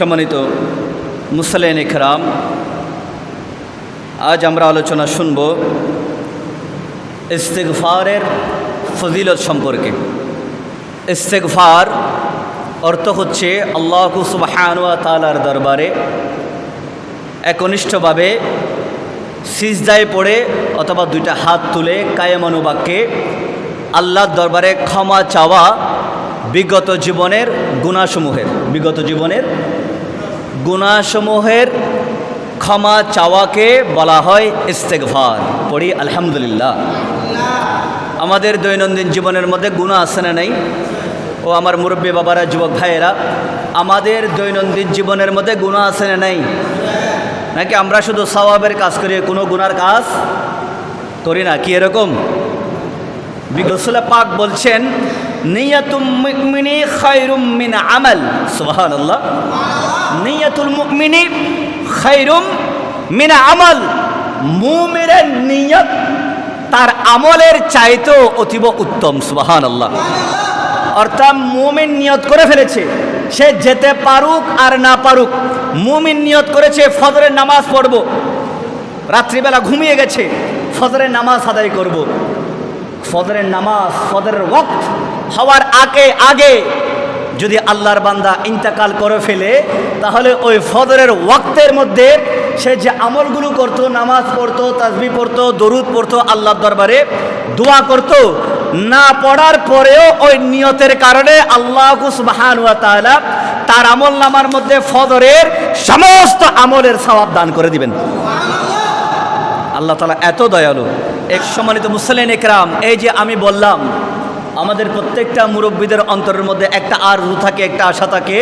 সম্মানিত মুসলেন ইকরাম, আজ আমরা আলোচনা শুনব ইস্তেগফারের ফজিলত সম্পর্কে। ইস্তেগফার অর্থ হচ্ছে আল্লাহ সুবহানুয়া তালার দরবারে একনিষ্ঠভাবে সিজদায় পড়ে অথবা দুইটা হাত তুলে কায়েমানুবাক্যে আল্লাহর দরবারে ক্ষমা চাওয়া বিগত জীবনের গুণাসমূহের বিগত জীবনের গুণাসমূহের ক্ষমা চাওয়াকে বলা হয় ইস্তেকভার পড়ি, আলহামদুলিল্লাহ। আমাদের দৈনন্দিন জীবনের মধ্যে গুণা আছে না নেই? ও আমার মুরব্বী বাবারা, যুবক ভাইয়েরা, আমাদের দৈনন্দিন জীবনের মধ্যে গুণা আছে না নেই? নাকি আমরা শুধু সওয়াবের কাজ করি, কোনো গুনার কাজ করি না? কি এরকম? রসুল্লাহ পাক বলছেন, নিয়াতুম মুকমিনি খায়রুম মিন আমাল। সুবহানাল্লাহ। নিয়াতুল মুকমিনি খায়রুম মিনা আমল। মুমিনের নিয়ত তার আমলের চাইতেও অতীব উত্তম সুবাহান আল্লাহ অর্থাৎ মুমিন নিয়ত করে ফেলেছে, সে যেতে পারুক আর না পারুক। মুমিন নিয়ত করেছে, ফজরের নামাজ পড়ব। রাত্রিবেলা ঘুমিয়ে গেছে, ফজরের নামাজ আদায় করব। ফজরের নামাজ, ফজরের ওয়াক্ত হওয়ার আগে আগে যদি আল্লাহর বান্দা ইন্তেকাল করে ফেলে, তাহলে ওই ফজরের ওয়াক্তের মধ্যে সে যে আমলগুলো করতো, নামাজ পড়তো, তাজবি পড়তো, দরুদ পড়তো, আল্লাহর দরবারে দোয়া করতো, না পড়ার পরেও ওই নিয়তের কারণে আল্লাহ সুবহান তাআলা তার আমল নামার মধ্যে ফজরের সমস্ত আমলের সওয়াব দান করে দিবেন। আল্লাহ তালা এত দয়ালু। এক সম্মানিত মুসলিন একরাম, এই যে আমি বললাম আমাদের প্রত্যেকটা মুরব্বীদের অন্তরের মধ্যে একটা আরজু থাকে, একটা আশা থাকে।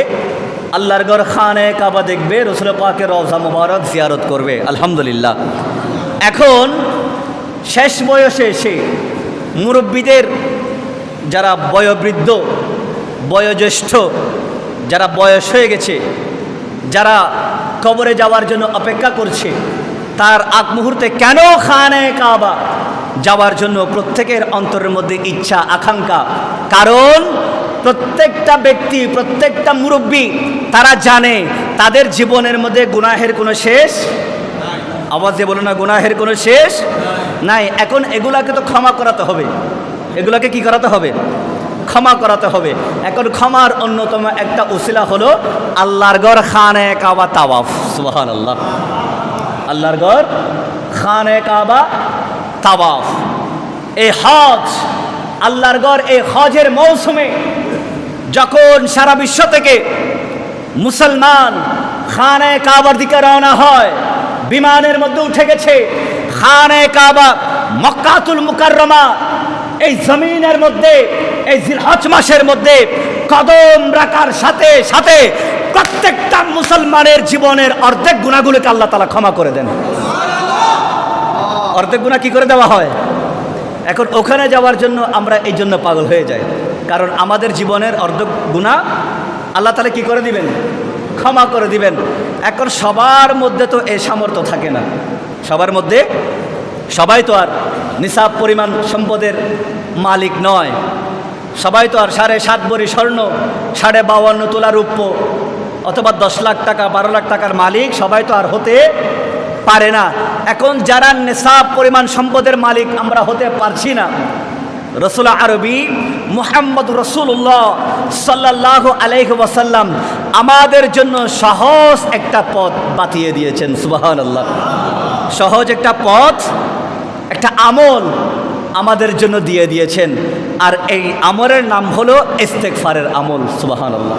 আল্লাহর গড় খানে কাবা দেখবে রসুল পাকের রওজা মুবারক জিয়ারত করবে, আলহামদুলিল্লাহ। এখন শেষ বয়সে এসে মুরব্বীদের যারা বয়োবৃদ্ধ, বয়োজ্যেষ্ঠ, যারা বয়স হয়ে গেছে, যারা কবরে যাওয়ার জন্য অপেক্ষা করছে, তার আগ মুহূর্তে কেন খানে কাবা যাওয়ার জন্য প্রত্যেকের অন্তরের মধ্যে ইচ্ছা, আকাঙ্ক্ষা। কারণ প্রত্যেকটা ব্যক্তি, প্রত্যেকটা মুরব্বী, তারা জানে তাদের জীবনের মধ্যে গুনাহের কোনো শেষ আওয়াজে বলো না, গুনাহের কোনো শেষ নাই। এখন এগুলাকে তো ক্ষমা করাতে হবে। এগুলাকে কি করাতে হবে? ক্ষমা করাতে হবে। এখন ক্ষমার অন্যতম একটা উসিলা হলো আল্লাহর গড় খানে কাবা তাওয়াফ। সুবাহান আল্লাহ আল্লাহর গড় খানে কাবা তাওয়াফ। এই হজ, আল্লাহর গড় এই হজের মৌসুমে যখন সারা বিশ্ব থেকে মুসলমান খানে কাবার দিকে রওনা হয়, বিমানের মধ্যে উঠে গেছে, খানে কাবা, মক্কাতুল মুকাররমা, এই জমিনের মধ্যে, এই জিলহজ মাসের মধ্যে কদম রাখার সাথে সাথে প্রত্যেকটা মুসলমানের জীবনের অর্ধেক গুণাগুলোকে আল্লাহ তালা ক্ষমা করে দেন। অর্ধেক গুণা কি করে দেওয়া হয়? এখন ওখানে যাওয়ার জন্য আমরা এই জন্য পাগল হয়ে যাই। কারণ আমাদের জীবনের অর্ধেক গুণা আল্লাহ তালা কি করে দিবেন? ক্ষমা করে দিবেন। এখন সবার মধ্যে তো এ সামর্থ্য থাকে না। সবার মধ্যে? সবাই তো আর নিসাব পরিমাণ সম্পদের মালিক নয়। সবাই তো আর সাড়ে সাত বড়ি স্বর্ণ, সাড়ে বাউান্ন তোলা রূপ্য অথবা দশ লাখ টাকা, বারো লাখ টাকার মালিক সবাই তো আর হতে পারে না। এখন যারা নেশাব পরিমাণ সম্পদের মালিক, আমরা হতে পারছি না। রসুল আরবি মুহাম্মদ রসুল্লাহ সাল্লাহ আলাইহ ওয়াসাল্লাম আমাদের জন্য সহজ একটা পথ বাতিয়ে দিয়েছেন সুবাহান আল্লাহ সহজ একটা পথ, একটা আমল আমাদের জন্য দিয়ে দিয়েছেন। আর এই আমলের নাম হলো ইস্তেকফারের আমল সুবাহান আল্লাহ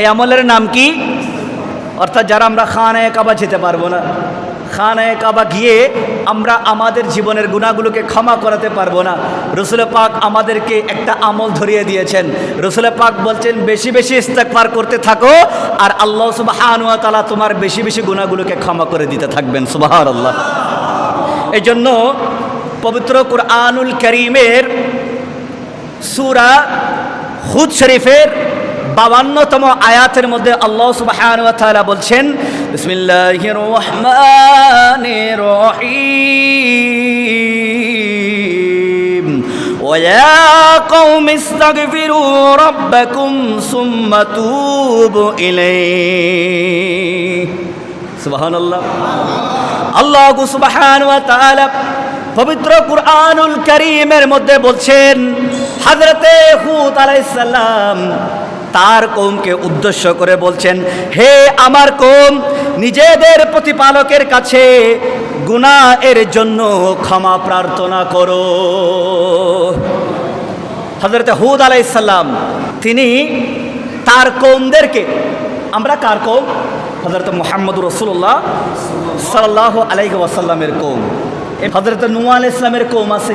এই আমলের নাম কি? অর্থাৎ যারা আমরা খানায় কাবা যেতে পারব না খানায় কাবা গিয়ে আমরা আমাদের জীবনের গুণাগুলোকে ক্ষমা করাতে পারব না। রসুল পাক আমাদেরকে একটা আমল ধরিয়ে দিয়েছেন। রসুল পাক বলছেন, বেশি বেশি ইস্তেকবার করতে থাকো আর আল্লাহ সুবাহানুয়া তালা তোমার বেশি বেশি গুণাগুলোকে ক্ষমা করে দিতে থাকবেন। সুবাহ আল্লাহ এই জন্য পবিত্র কুরআনুল করিমের সুরা হুদ শরীফের বাবান্নতম আয়াতের মধ্যে আল্লাহ সুবহান ওয়া তাআলা বলছেন বিসমিল্লাহির রহমানির রহিম ويا قوم استغفروا ربكم ثم توبوا إليه سبحان الله আল্লাহ সুবহান ওয়া তাআলা পবিত্র কুরআনুল কারীমের মধ্যে বলছেন হযরতে হুদ আলাইহিস সালাম তার কৌমকে উদ্দেশ্য করে বলছেন, হে আমার কৌম, নিজেদের প্রতিপালকের কাছে গুনাহ এর জন্য ক্ষমা প্রার্থনা করো। হযরত হুদ আলাইসাল্লাম তিনি তার কৌমদেরকে, আমরা কার কৌম? হযরত মুহাম্মদ রসুল্লাহ সাল্লাহ আলাইহি ওয়াসাল্লামের কৌম। হযরত নূহ আলাইহিস ইসলামের কৌম আছে,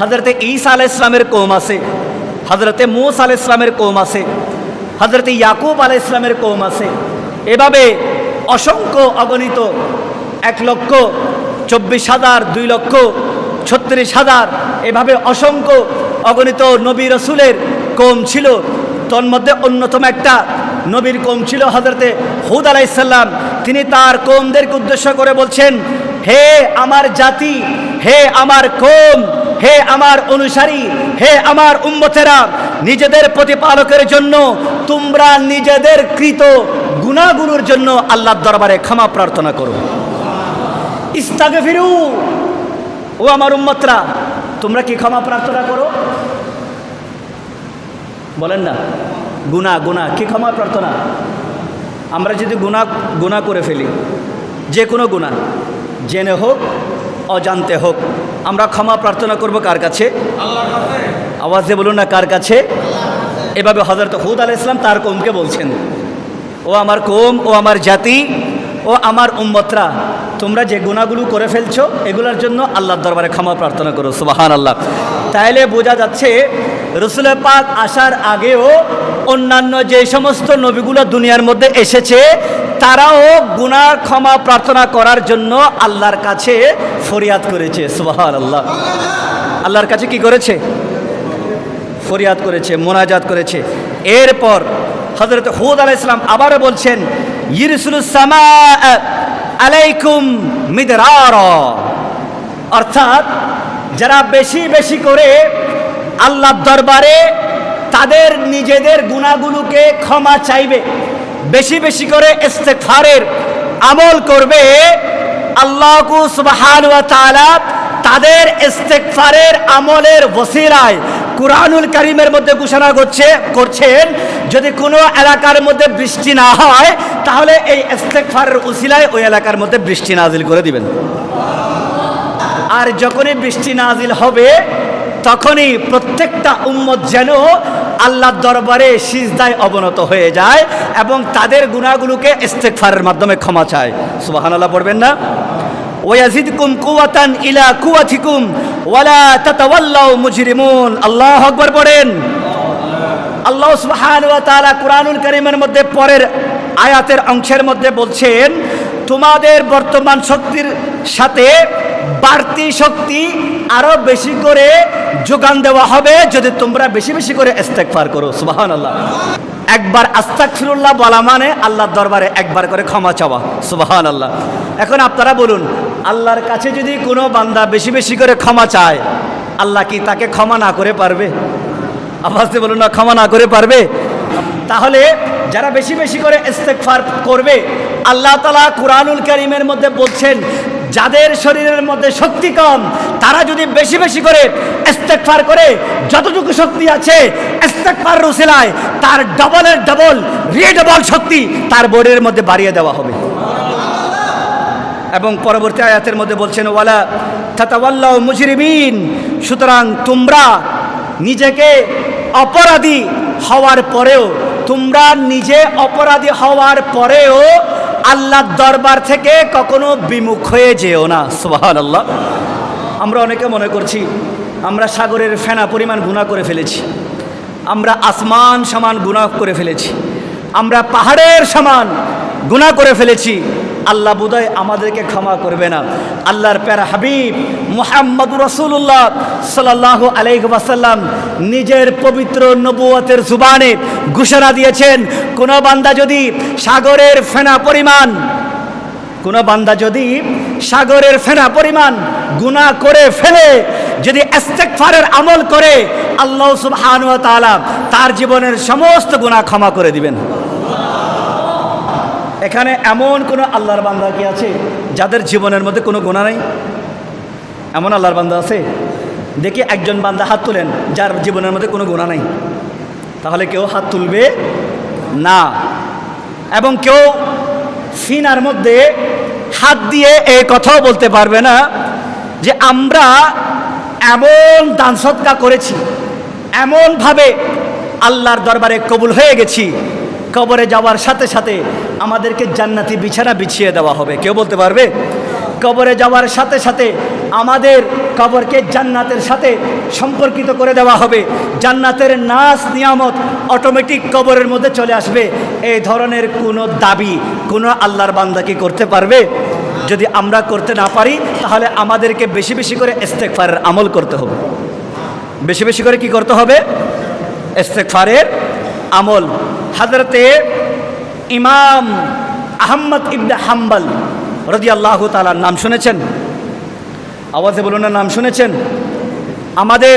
হযরত ঈসা আলাইহিস ইসলামের কৌম আছে, হযরত মূসা আলাইহিস ইসলামের কৌম আছে। হযরত ইয়াকুব আলাইহিস ইসলামের কৌম আছে। এভাবে অসংখ্য অগণিত এক লক্ষ, চব্বিশ হাজার, দুই লক্ষ, ছত্রিশ হাজার, এভাবে অসংখ্য অগণিত নবী রসুলের কম ছিল। তন্মধ্যে অন্যতম একটা নবীর কম ছিল হজরতে হুদ আলাইসাল্লাম তিনি তার কমদেরকে উদ্দেশ্য করে বলছেন, হে আমার জাতি, হে আমার কম হে আমার অনুসারী, হে আমার উম্মতেরা নিজেদের প্রতিপালকের জন্য, তোমরা নিজেদের কৃত গুণাগুলোর জন্য আল্লাহর দরবারে ক্ষমা প্রার্থনা করো। ইস্তাগে ফিরু ও আমার উম্মতরা, তোমরা কি ক্ষমা প্রার্থনা করো? বলেন না। গুণা গুণা, কি ক্ষমা প্রার্থনা? আমরা যদি গুণা গুণা করে ফেলি, যে কোনো গুণা, জেনে হোক, অজান্তে হোক, আমরা ক্ষমা প্রার্থনা করব কার কাছে? আওয়াজে বলুন না কার কাছে? এভাবে হজরত হুদ আল ইসলাম তার কোমকে বলছেন। ও আমার কোম ও আমার জাতি, ও আমার উম্মতরা, তোমরা যে গুণাগুলো করে ফেলছো, এগুলোর জন্য আল্লাহর দরবারে ক্ষমা প্রার্থনা করো সুবাহান আল্লাহ তাইলে বোঝা যাচ্ছে রসুলের পাক আসার আগেও অন্যান্য যে সমস্ত নবীগুলো দুনিয়ার মধ্যে এসেছে, তারাও গুনার ক্ষমা প্রার্থনা করার জন্য আল্লাহর কাছে ফরিয়াদ করেছে সুবাহান আল্লাহ আল্লাহর কাছে কি করেছে? ফরিয়াদ করেছে, মোনাজাত করেছে। এরপর হজরত হুদ আলাহ ইসলাম আবারও বলছেন আলাইকুম অর্থাৎ যারা বেশি বেশি করে আল্লাহর দরবারে তাদের নিজেদের গুণাগুলোকে ক্ষমা চাইবে, বেশি বেশি করে ইস্তেগফারের আমল করবে আল্লাহু সুবহান তাদের ইস্তেগফারের আমলের ওসিলায় কুরআনুল কারীমের মধ্যে ঘোষণা করছে, করছেন, যদি কোনো এলাকার মধ্যে বৃষ্টি না হয়, তাহলে এই ইস্তেগফারের উসিলায় ওই এলাকার মধ্যে বৃষ্টি নাজিল করে দিবেন। আর যখনই বৃষ্টি নাজিল হবে, তখনই প্রত্যেকটা উম্মত যেন আল্লাহর দরবারে সিজদায় অবনত হয়ে যায় এবং তাদের গুণাগুলোকে ইস্তেগফারের মাধ্যমে ক্ষমা চায়। সুবহানাল্লাহ, পড়বেন না? ওয়াজিদকুম কুওয়াতান ইলা কুওয়াতিকুম ওয়ালা তাতাওয়াল্লাউ মুজরিমুন। আল্লাহু আকবার পড়েন। আল্লাহ সুবহানাহু ওয়া তাআলা কুরআনুল কারীমের মধ্যে পরের আয়াতের অংশের মধ্যে বলছেন, তোমাদের বর্তমান শক্তির সাথে বাড়তি শক্তি আরও বেশি করে যোগান দেওয়া হবে যদি তোমরা বেশি বেশি করে ইস্তেগফার করো। সুবহানাল্লাহ। একবার আস্তাগফিরুল্লাহ বলা মানে আল্লাহর দরবারে একবার করে ক্ষমা চাওয়া। সুবহানাল্লাহ। এখন আপনারা বলুন আল্লাহর কাছে যদি কোনো বান্দা বেশি বেশি করে ক্ষমা চায়, আল্লাহ কি তাকে ক্ষমা না করে পারবে? দিয়ে বলুন না, ক্ষমা না করে পারবে? তাহলে যারা বেশি বেশি করে ইস্তেগফার করবে, আল্লাহ তালা কুরআনুল কারীমের মধ্যে বলছেন, যাদের শরীরের মধ্যে শক্তি কম, তারা যদি বেশি বেশি করে ইস্তেগফার করে, যতটুকু শক্তি আছে ইস্তেগফার রুসিলায়, তার ডবলের ডবল রিডবল শক্তি তার বডির মধ্যে বাড়িয়ে দেওয়া হবে। এবং পরবর্তী আয়াতের মধ্যে বলছেন, ওয়ালা তাতাওয়াল্লাহ মুজরিমিন সুতরাং তোমরা নিজেকে অপরাধী হওয়ার পরেও, তোমরা নিজে অপরাধী হওয়ার পরেও আল্লাহর দরবার থেকে কখনো বিমুখ হয়ে যেও না। সুবাহান আল্লাহ আমরা অনেকে মনে করছি, আমরা সাগরের ফেনা পরিমাণ গুণা করে ফেলেছি, আমরা আসমান সমান গুণা করে ফেলেছি, আমরা পাহাড়ের সমান গুণা করে ফেলেছি আল্লাহ বুদয় আমাদেরকে ক্ষমা করবে না। আল্লাহর প্যারা হাবিব মুহাম্মদ রসুল্লাহ সাল্লাহ আলাইসাল্লাম নিজের পবিত্র নবুয়তের জুবানে ঘোষণা দিয়েছেন, কোনো বান্দা যদি সাগরের ফেনা পরিমাণ, কোনো বান্দা যদি সাগরের ফেনা পরিমাণ গুণা করে ফেলে, যদি ইস্তেগফারের আমল করে, আল্লাহ সুবহানাহু ওয়া তার জীবনের সমস্ত গুনাহ ক্ষমা করে দিবেন। এখানে এমন কোনো আল্লাহর বান্দা কি আছে যাদের জীবনের মধ্যে কোনো গুণা নাই? এমন আল্লাহর বান্দা আছে? দেখি একজন বান্দা হাত তুলেন, যার জীবনের মধ্যে কোনো গুণা নেই। তাহলে কেউ হাত তুলবে না। এবং কেউ সিনার মধ্যে হাত দিয়ে এই কথাও বলতে পারবে না যে আমরা এমন দান সৎকা করেছি, এমনভাবে আল্লাহর দরবারে কবুল হয়ে গেছি, কবরে যাওয়ার সাথে সাথে আমাদেরকে জান্নাতি বিছানা বিছিয়ে দেওয়া হবে। কেউ বলতে পারবে? কবরে যাওয়ার সাথে সাথে আমাদের কবরকে জান্নাতের সাথে সম্পর্কিত করে দেওয়া হবে। জান্নাতের নাচ নিয়ামত অটোমেটিক কবরের মধ্যে চলে আসবে। এই ধরনের কোনো দাবি, কোনো আল্লাহর বান্দা কি করতে পারবে? যদি আমরা করতে না পারি, তাহলে আমাদেরকে বেশি বেশি করে ইস্তেকফারের আমল করতে হবে। বেশি বেশি করে কি করতে হবে? ইস্তেকফারের আমল। হাজরতে ইমাম আহম্মদ ইবনে হাম্বল রদি আল্লাহ তালার নাম শুনেছেন? আওয়াজে বলুন নাম শুনেছেন? আমাদের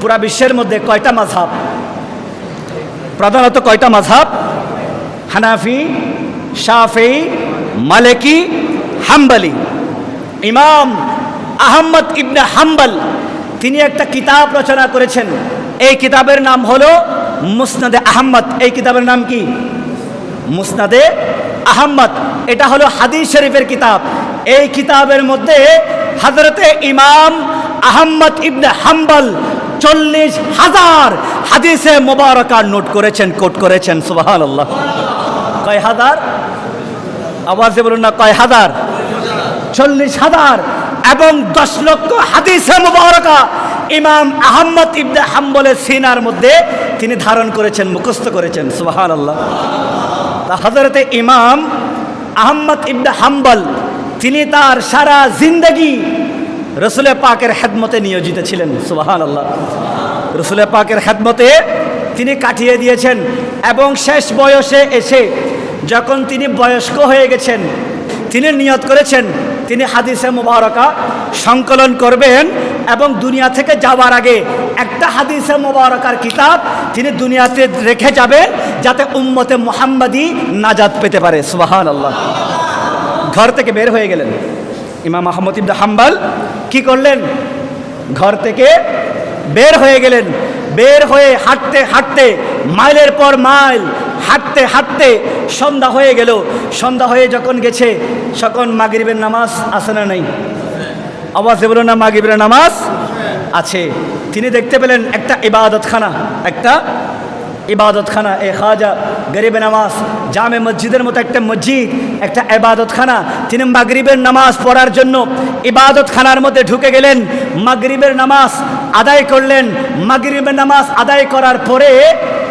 পুরা বিশ্বের মধ্যে কয়টা মাঝহাব প্রধানত কয়টা মাঝহাব হানাফি, শাফি, মালেকি, হাম্বালি। ইমাম আহম্মদ ইবনে হাম্বল, তিনি একটা কিতাব রচনা করেছেন। এই কিতাবের নাম হলো মুসনাদে আহম্মদ। এই কিতাবের নাম কি? মুসনাদে আহম্মদ। এটা হলো হাদিস শরীফের কিতাব। এই কিতাবের মধ্যে হজরতে ইমাম আহম্মদ ইবনে হাম্বল চল্লিশ হাজার হাদিসে মোবারকার নোট করেছেন, কোট করেছেন সুবাহান আল্লাহ কয় হাজার? আওয়াজে বলুন না, কয় হাজার? চল্লিশ হাজার এবং দশ লক্ষ হাদিসে মুবারকা ইমাম আহম্মদ ইবনে হাম্বলের সিনার মধ্যে তিনি ধারণ করেছেন, মুখস্থ করেছেন সুবাহান আল্লাহ হজরতে ইমাম আহম্মদ ইবনে হাম্বল, তিনি তার সারা জিন্দগি রসুলে পাকের হেদমতে নিয়োজিত ছিলেন। সুবাহান আল্লাহ রসুলে পাকের হেদমতে তিনি কাটিয়ে দিয়েছেন এবং শেষ বয়সে এসে যখন তিনি বয়স্ক হয়ে গেছেন, তিনি নিয়ত করেছেন তিনি হাদিসে মুবারকা সংকলন করবেন এবং দুনিয়া থেকে যাওয়ার আগে একটা হাদিসে মুবারকার কিতাব তিনি দুনিয়াতে রেখে যাবেন যাতে উম্মতে মোহাম্মদী নাজাত পেতে পারে। সুবাহান আল্লাহ ঘর থেকে বের হয়ে গেলেন। ইমাম আহমদ ইবদা হাম্বাল কি করলেন? ঘর থেকে বের হয়ে গেলেন। বের হয়ে হাঁটতে হাঁটতে মাইলের পর মাইল হাঁটতে হাঁটতে সন্ধ্যা হয়ে গেল। সন্ধ্যা হয়ে যখন গেছে, তখন মাগরিবের নামাজ আসে না নাই? আওয়াজ বলো না, মাগরিবের নামাজ আছে। তিনি দেখতে পেলেন একটা ইবাদতখানা একটা ইবাদতখানা। এ খাজা গরিবে নামাজ, জামে মসজিদের মতো একটা মসজিদ, একটা ইবাদতখানা। তিনি মাগরিবের নামাজ পড়ার জন্য ইবাদতখানার মধ্যে ঢুকে গেলেন। মাগরিবের নামাজ আদায় করলেন। মাগরিবের নামাজ আদায় করার পরে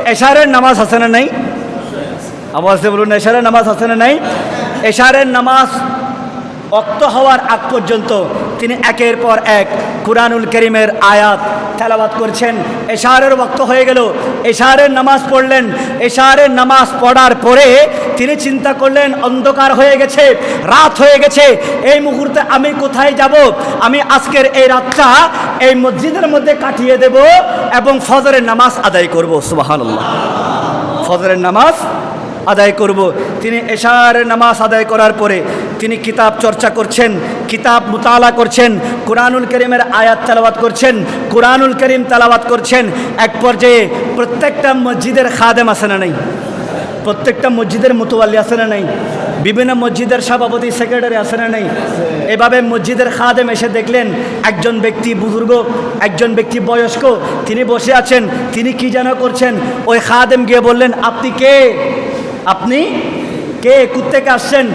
এশারের নামাজ আছে না নাই? আওয়াজে বলুন, এশারের নামাজ আছে না নাই? এশারের নামাজ অক্ত হওয়ার আগ পর্যন্ত তিনি একের পর এক কুরআনুল করিমের আয়াত তেলাবাত করছেন। এশারের বক্ত হয়ে গেল। এশারের নামাজ পড়লেন। এশারের নামাজ পড়ার পরে তিনি চিন্তা করলেন, অন্ধকার হয়ে গেছে, রাত হয়ে গেছে। এই মুহূর্তে আমি কোথায় যাব? আমি আজকের এই রাতটা এই মসজিদের মধ্যে কাটিয়ে দেব এবং ফজরের নামাজ আদায় করব। সুবহানাল্লাহ। ফজরের নামাজ আদায় করব। তিনি এশার নামাজ আদায় করার পরে তিনি কিতাব চর্চা করছেন, কিতাব মুতালা করছেন, কোরআনুল করিমের আয়াত তালাবাত করছেন, কোরআনুল করিম তালাবাত করছেন। এক পর্যায়ে প্রত্যেকটা মসজিদের খাদেম আছে না নেই? প্রত্যেকটা মসজিদের মুতোয়াল্লি আছে না নেই? বিভিন্ন মসজিদের সভাপতি, সেক্রেটারি আছে না নেই? এভাবে মসজিদের খাদেম এসে দেখলেন, একজন ব্যক্তি বুজুর্গ, একজন ব্যক্তি বয়স্ক, তিনি বসে আছেন, তিনি কি যেন করছেন? ওই খাদেম গিয়ে বললেন, আপনি কে? আপনি কে কুত্তেকে আসছেন?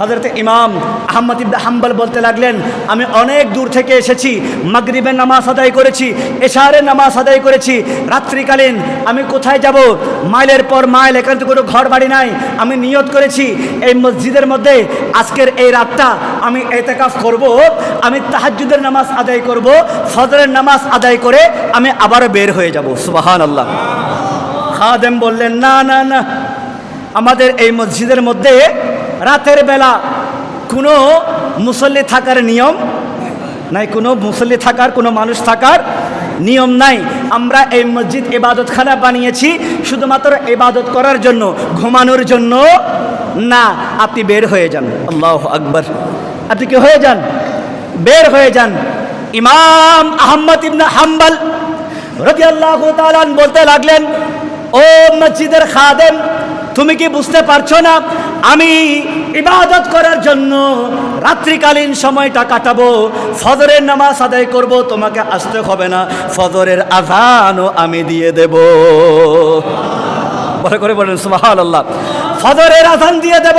হজরত ইমাম আহম্মদ ইবদা হাম্বাল বলতে লাগলেন, আমি অনেক দূর থেকে এসেছি, মাগরিবের নামাজ আদায় করেছি, এশারের নামাজ আদায় করেছি, রাত্রিকালীন আমি কোথায় যাব? মাইলের পর মাইল, এখান থেকে কোনো ঘর বাড়ি নাই, আমি নিয়ত করেছি, এই মসজিদের মধ্যে আজকের এই রাতটা আমি এতেকাফ করব, আমি তাহাজ্জুদের নামাজ আদায় করব, ফজরের নামাজ আদায় করে আমি আবারও বের হয়ে যাব। সুবাহান আল্লাহ খাদেম বললেন, না না না। আমাদের এই মসজিদের মধ্যে রাতের বেলা কোনো মুসল্লি থাকার নিয়ম নাই কোনো মুসল্লি থাকার কোনো মানুষ থাকার নিয়ম নাই। আমরা এই মসজিদ এবাদতখানা বানিয়েছি শুধুমাত্র এবাদত করার জন্য ঘুমানোর জন্য না আপনি বের হয়ে যান। আল্লাহ আকবর। আপনি কি হয়ে যান? বের হয়ে যান। ইমাম আহম্মদ ইবনে হাম্বল রাদিয়াল্লাহু তাআলা বলতে লাগলেন ও মসজিদের খাদেম তুমি কি বুঝতে পারছ না? আমি ইবাদত করার জন্য রাত্রিকালীন সময়টা কাটাবো, ফজরের নামাজ আদায় করব, তোমাকে আসতে হবে না। ফজরের আজানও আমি দিয়ে দেব। বলে করে বলেন সুবাহান আল্লাহ ফজরের আজান দিয়ে দেব,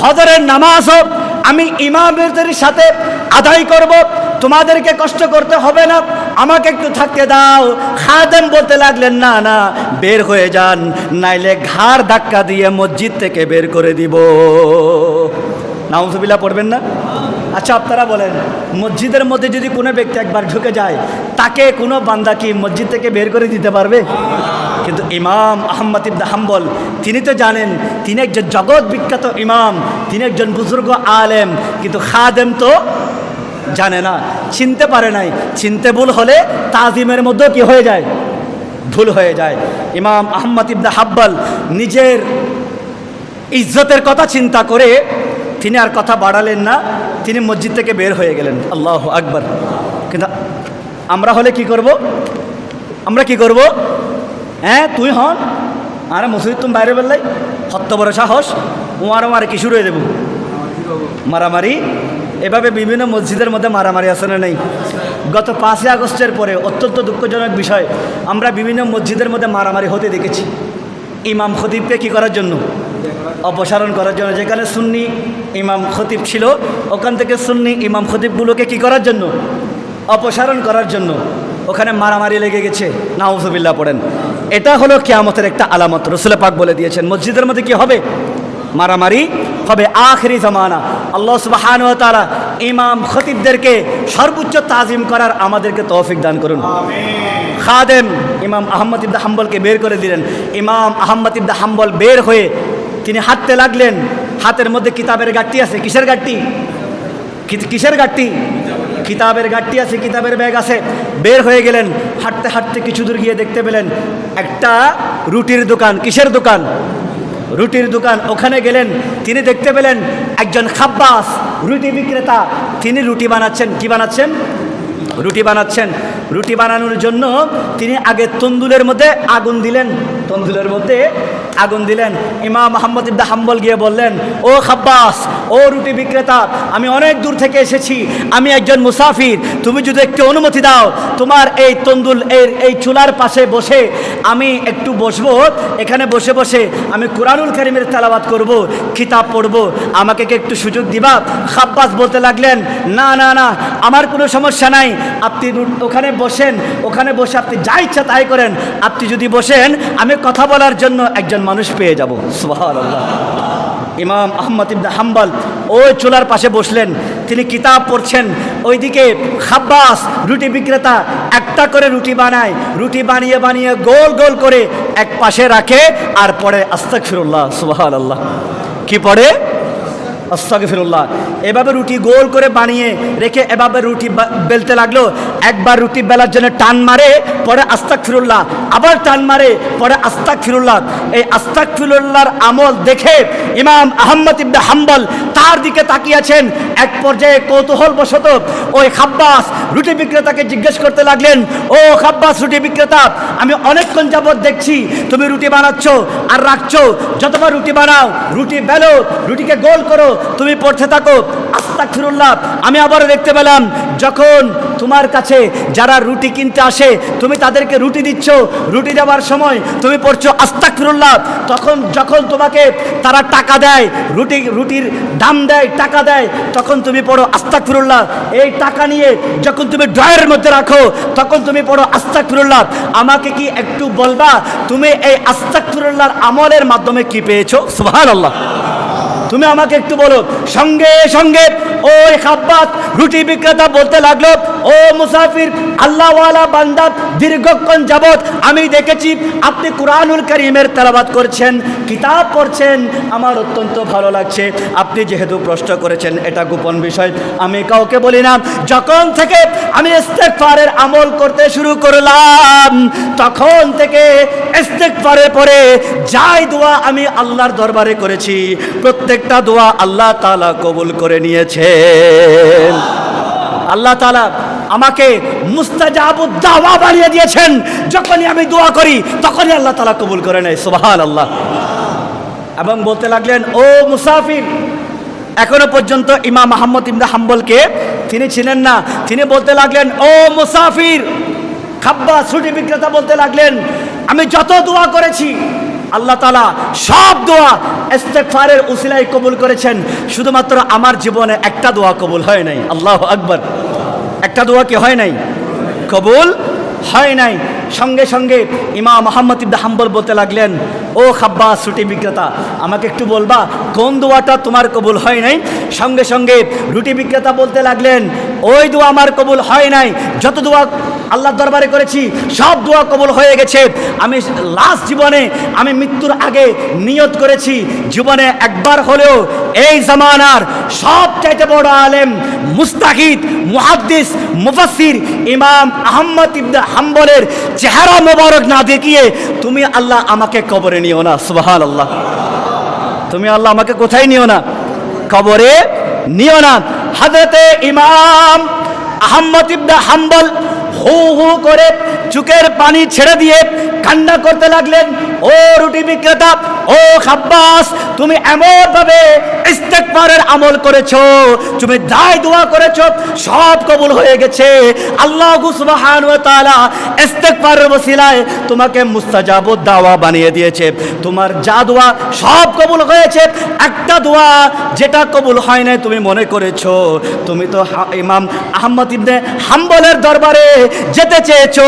ফজরের নামাজও আমি ইমামদের সাথে আদায় করব তোমাদেরকে কষ্ট করতে হবে না। আমাকে একটু থাকতে দাও। খাদেম বলতে লাগলেন, না না, বের হয়ে যান, নাইলে ঘাড় ধাক্কা দিয়ে মসজিদ থেকে বের করে দিব। নাউজুবিল্লাহ, পড়বেন না? আচ্ছা আপনারা বলেন, মসজিদের মধ্যে যদি কোনো ব্যক্তি একবার ঢুকে যায়, তাকে কোনো বান্দা কি মসজিদ থেকে বের করে দিতে পারবে? কিন্তু ইমাম আহম্মদ ইবদা হাম্বল, তিনি তো জানেন, তিনি একজন জগৎ বিখ্যাত ইমাম, তিনি একজন বুজুর্গ আলেম, কিন্তু খাদেম তো জানে না, চিনতে পারে নাই। চিনতে ভুল হলে তাজিমের মধ্যেও কি হয়ে যায়? ভুল হয়ে যায়। ইমাম আহম্মদ ইবদা হাব্বাল নিজের ইজ্জতের কথা চিন্তা করে তিনি আর কথা বাড়ালেন না, তিনি মসজিদ থেকে বের হয়ে গেলেন। আল্লাহ আকবর। কিন্তু আমরা হলে কি করব? আমরা কি করব? হ্যাঁ তুই হন। আরে মসজিদ তুমি বাইরে বেরলাই। হত্য বড় সাহস। ও আর মারে কি শুরু হয়ে দেবো মারামারি। এভাবে বিভিন্ন মসজিদের মধ্যে মারামারি আছে না নেই? গত পাঁচই আগস্টের পরে অত্যন্ত দুঃখজনক বিষয়, আমরা বিভিন্ন মসজিদের মধ্যে মারামারি হতে দেখেছি। ইমাম খতিবকে কি করার জন্য? অপসারণ করার জন্য। যেখানে সুন্নি ইমাম খতিব ছিল, ওখান থেকে সুন্নি ইমাম খতিবগুলোকে কি করার জন্য? অপসারণ করার জন্য। ওখানে মারামারি লেগে গেছে। নাউজুবিল্লাহ পড়েন। এটা হলো কেয়ামতের একটা আলামত। রসুল পাক বলে দিয়েছেন, মসজিদের মধ্যে কি হবে? মারামারি হবে আখরি জমানা। আল্লাহ সুবাহান তারা ইমাম খতিবদেরকে সর্বোচ্চ তাজিম করার আমাদেরকে তৌফিক দান করুন। খাদেম ইমাম আহম্মদ ইবদা হাম্বলকে বের করে দিলেন। ইমাম আহম্মদ ইবদা হাম্বল বের হয়ে তিনি হাঁটতে লাগলেন। হাতের মধ্যে কিতাবের গাঠটি আছে। কিসের গাঠটি কিসের গাঠটি কিতাবের গাঠটি আছে কিতাবের ব্যাগ আছে। বের হয়ে গেলেন। হাঁটতে হাঁটতে কিছু দূর গিয়ে দেখতে পেলেন একটা রুটির দোকান। কিসের দোকান? রুটির দোকান, ওখানে গেলেন, তিনি দেখতে পেলেন একজন খাব্বাস, রুটি বিক্রেতা। তিনি রুটি বানাচ্ছেন, কি বানাচ্ছেন? রুটি বানাচ্ছেন। রুটি বানানোর জন্য তিনি আগে তন্দুলের মধ্যে আগুন দিলেন। তন্দুলের মধ্যে আগুন দিলেন। ইমাম মোহাম্মদ ইবদা হাম্বল গিয়ে বললেন, ও খাব্বাস, ও রুটি বিক্রেতা, আমি অনেক দূর থেকে এসেছি। আমি একজন মুসাফির, তুমি যদি একটু অনুমতি দাও, তোমার এই তন্দুল, এর এই চুলার পাশে বসে আমি একটু বসবো। এখানে বসে বসে আমি কোরআনুল করিমের তেলাবাত করব কিতাব পড়ব। আমাকে কি একটু সুযোগ দিবা? খাব্বাস বলতে লাগলেন, না না না, আমার কোনো সমস্যা নাই। আপনি ওখানে বসেন, ওখানে বসে আপনি যা ইচ্ছা তাই করেন। আপনি যদি বসেন, আমি কথা বলার জন্য একজন মানুষ পেয়ে যাব। সুবহানাল্লাহ। ইমাম আহমদ ইবনা হাম্বাল ওই চুলার পাশে বসলেন। তিনি কিতাব পড়ছেন। ওইদিকে খাব্বাস রুটি বিক্রেতা একটা করে রুটি বানায়। রুটি বানিয়ে বানিয়ে গোল গোল করে এক পাশে রাখে আর পরে আস্তাক ফিরুল্লাহ সুবাহান আল্লাহ কি পড়ে? আস্তাক ফিরুল্লাহ এভাবে রুটি গোল করে বানিয়ে রেখে এভাবে রুটি বেলতে লাগল। একবার রুটি বেলার জন্য টান মারে, পরে আস্তাক ফিরুল্লাহ আবার টান মারে, পরে আস্তাক ফিরুল্লাহ এই আস্তাক ফিরুল্লাহর আমল দেখে ইমাম আহম্মদ ইবনে হাম্বল তার দিকে তাকিয়েছেন এক পর্যায়ে কৌতূহল বশত ওই খাব্বাস রুটি বিক্রেতাকে জিজ্ঞেস করতে লাগলেন, ও খাব্বাস, রুটি বিক্রেতা, আমি অনেকক্ষণ যাবৎ দেখছি, তুমি রুটি বানাচ্ছ আর রাখছো। যতবার রুটি বানাও, রুটি বেলো, রুটিকে গোল করো, তুমি পড়তে থাকো। আস্তাক ফিরুল্লাহ আমি আবারও দেখতে পেলাম, যখন তোমার কাছে যারা রুটি কিনতে আসে, তুমি তাদেরকে রুটি দিচ্ছ, রুটি দেওয়ার সময় তুমি পড়ছো আস্তাক ফিরুল্লাহ তখন যখন তোমাকে তারা টাকা দেয়, রুটি, রুটির দাম দেয়, টাকা দেয়, তখন তুমি পড়ো আস্তাক ফিরুল্লাহ এই টাকা নিয়ে যখন তুমি ড্রয়ের মধ্যে রাখো, তখন তুমি পড়ো আস্তাক ফিরুল্লাহ আমাকে কি একটু বলবা, তুমি এই আস্তাক ফিরুল্লাহর আমলের মাধ্যমে কি পেয়েছ? সুবহানাল্লাহ। তুমি আমাকে একটু বলো, সঙ্গে সঙ্গে ওই খাব্বাত রুটি বিক্রেতা বলতে লাগল, ও মুসাফির, আল্লাহওয়ালা বান্দা, দীর্ঘক্ষণ যাবত আমি দেখেছি আপনি কোরআনুল করিমের তেলাবাত করছেন, কিতাব পড়ছেন, আমার অত্যন্ত ভালো লাগছে। আপনি যেহেতু প্রশ্ন করেছেন, এটা গোপন বিষয়, আমি কাউকে বলি না। যখন থেকে আমি ইস্তেকফারের আমল করতে শুরু করলাম, তখন থেকে ইস্তেকফারের পরে যাই দোয়া আমি আল্লাহর দরবারে করেছি প্রত্যেকটা দোয়া আল্লাহ তাআলা কবুল করে নিয়েছেন। আল্লাহ তাআলা আমাকে মুস্তাজাবুদ দাওয়া বানিয়ে দিয়েছেন। যখনই আমি দোয়া করি, তখনই আল্লাহ তাআলা কবুল করে নেয়। সুবহান আল্লাহ এবং বলতে লাগলেন, ও মুসাফির, এখনও পর্যন্ত ইমাম আহম্মদ ইমদা হাম্বলকে তিনি ছিলেন না। তিনি বলতে লাগলেন, ও মুসাফির খাব্বা ছুটি বিক্রেতা বলতে লাগলেন, আমি যত দোয়া করেছি আল্লাহ তালা সব দোয়া ইস্তেকফারের উসিলাই কবুল করেছেন। শুধুমাত্র আমার জীবনে একটা দোয়া কবুল হয় নাই। আল্লাহ আকবর। একটা দোয়া কি হয় নাই? কবুল হয় নাই। সঙ্গে সঙ্গে ইমাম মোহাম্মদ ইবদা হাম্বল বলতে লাগলেন, ও খাব্বা ছুটি বিক্রেতা, আমাকে একটু বলবা, কোন দোয়াটা তোমার কবুল হয় নাই? সঙ্গে সঙ্গে রুটি বিক্রেতা বলতে লাগলেন, ওই দোয়া আমার কবুল হয় নাই, যত দোয়া আল্লাহর দরবারে করেছি, সব দোয়া কবুল হয়ে গেছে। আমি লাস্ট জীবনে, আমি মৃত্যুর আগে নিয়ত করেছি, জীবনে একবার হলেও এই জামানার সব চাইতে বড় আলেম, মুস্তাহিদ, মুহাদ্দিস, মুফাসসির ইমাম আহম্মদ ইবনে হাম্বলের চেহারা মোবারক না দেখিয়ে তুমি আল্লাহ আমাকে কবরে নিও না সুবাহাল আল্লাহ তুমি আল্লাহ আমাকে কোথায় নিও না? কবরে নিও না। হাজরতে ইমাম আহম্মদ ইবনা হাম্বল হু হু করে চুকের পানি ছেড়ে দিয়ে কান্না করতে লাগলেন, ও রুটি বিক্রেতা ও খাব্বাস, তুমি এমন ভাবে ইস্তেকবারের আমল করেছ, তুমি দায় দোয়া করেছ, সব কবুল হয়ে গেছে। আল্লাহ সুবহানাহু ওয়া তাআলা ইস্তেকবারের ওসিলায় তোমাকে মুস্তাজাবুদ দাওয়া বানিয়ে দিয়েছে। তোমার যা দোয়া সব কবুল হয়েছে, একটা দোয়া যেটা কবুল হয় না তুমি মনে করেছ। তুমি তো ইমাম আহমদ ইবনে হাম্বলের দরবারে যেতে চেয়েছো।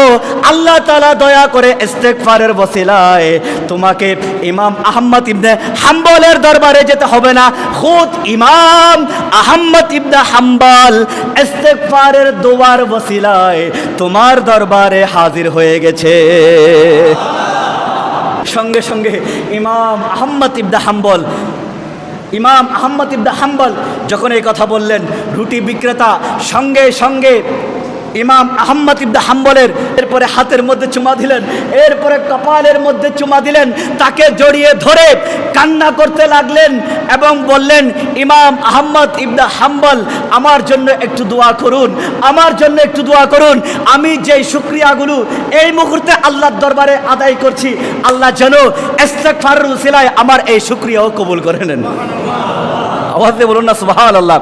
আল্লাহ তাআলা দয়া করে ইস্তেগফারের ওসিলায় তোমাকে ইমাম আহমদ ইবনে হাম্বলের দরবারে যেতে হবে না। খুদ ইমাম আহমদ ইবনে হাম্বল ইস্তেগফারের দোয়ার ওসিলায় তোমার দরবারে হাজির হয়ে গেছে। সঙ্গে সঙ্গে ইমাম আহম্মদ ইবদা হাম্বল, ইমাম আহম্মদ ইবদা হাম্বল যখন এই কথা বললেন, রুটি বিক্রেতা সঙ্গে সঙ্গে ইমাম আহম্মদ ইবদা হাম্বলের এরপরে হাতের মধ্যে চুমা দিলেন, এরপরে কপালের মধ্যে চুমা দিলেন, তাকে জড়িয়ে ধরে কান্না করতে লাগলেন এবং বললেন, ইমাম আহম্মদ ইবদা হাম্বল, আমার জন্য একটু দোয়া করুন, আমার জন্য একটু দোয়া করুন, আমি যেই শুক্রিয়াগুলো এই মুহূর্তে আল্লাহর দরবারে আদায় করছি, আল্লাহ যেন ইস্তেগফারের উসিলায় আমার এই শুক্রিয়াও কবুল করে নেন। আওয়াজ বলুন না, সুবহানাল্লাহ।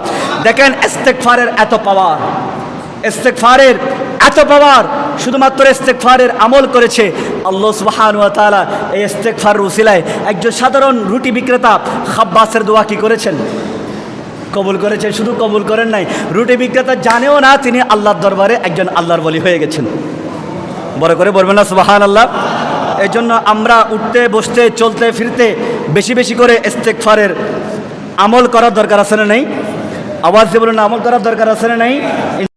দেখেন ইস্তেগফারের এত পাওয়ার ইস্তেগফারের এত পাওয়ার শুধুমাত্র ইস্তেগফারের আমল করেছে। আল্লাহ সুবহানাহু ওয়া তাআলা এই ইস্তেগফার উসিলায় একজন সাধারণ রুটি বিক্রেতা খাব্বাসের দোয়া কি করেছেন? কবুল করেছেন? শুধু কবুল করেন নাই। রুটি বিক্রেতা জানেও না তিনি আল্লাহর দরবারে একজন আল্লাহর বলি হয়ে গেছেন। বড় করে বলবেন না সুবাহান আল্লাহ এই জন্য আমরা উঠতে, বসতে, চলতে, ফিরতে বেশি বেশি করে ইস্তেকফারের আমল করার দরকার আছে না নেই? আওয়াজ দিয়ে বলুন, আমল করার দরকার আছে না নেই?